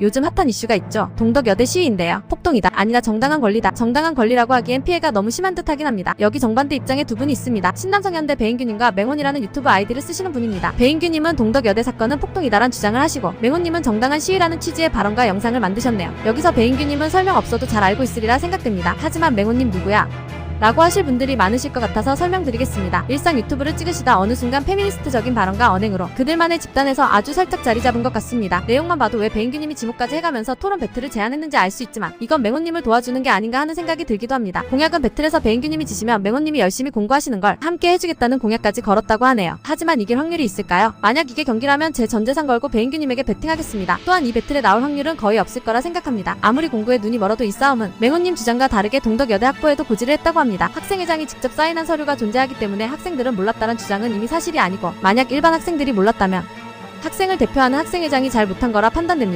요즘 핫한 이슈가 있죠. 동덕 여대 시위인데요. 폭동이다. 아니다. 정당한 권리다. 정당한 권리라고 하기엔 피해가 너무 심한 듯 하긴 합니다. 여기 정반대 입장에 두 분이 있습니다. 신남성현대 배인규님과 맹훈이라는 유튜브 아이디를 쓰시는 분입니다. 배인규님은 동덕 여대 사건은 폭동이다란 주장을 하시고 맹훈님은 정당한 시위라는 취지의 발언과 영상을 만드셨네요. 여기서 배인규님은 설명 없어도 잘 알고 있으리라 생각됩니다. 하지만 맹훈님 누구야? 라고 하실 분들이 많으실 것 같아서 설명드리겠습니다. 일상 유튜브를 찍으시다 어느 순간 페미니스트적인 발언과 언행으로 그들만의 집단에서 아주 살짝 자리 잡은 것 같습니다. 내용만 봐도 왜 배인규님이 지목까지 해가면서 토론 배틀을 제안했는지 알 수 있지만 이건 맹호님을 도와주는 게 아닌가 하는 생각이 들기도 합니다. 공약은 배틀에서 배인규님이 지시면 맹호님이 열심히 공부하시는 걸 함께 해주겠다는 공약까지 걸었다고 하네요. 하지만 이길 확률이 있을까요? 만약 이게 경기라면 제 전 재산 걸고 배인규님에게 배팅하겠습니다. 또한 이 배틀에 나올 확률은 거의 없을 거라 생각합니다. 아무리 공부에 눈이 멀어도 이 싸움은 맹호님 주장과 다르게 동덕여대 학부에도 고지를 했다고 합니다. 학생회장이 직접 사인한 서류가 존재하기 때문에 학생들은 몰랐다는 주장은 이미 사실이 아니고 만약 일반 학생들이 몰랐다면 학생을 대표하는 학생회장이 잘 못한 거라 판단됩니다.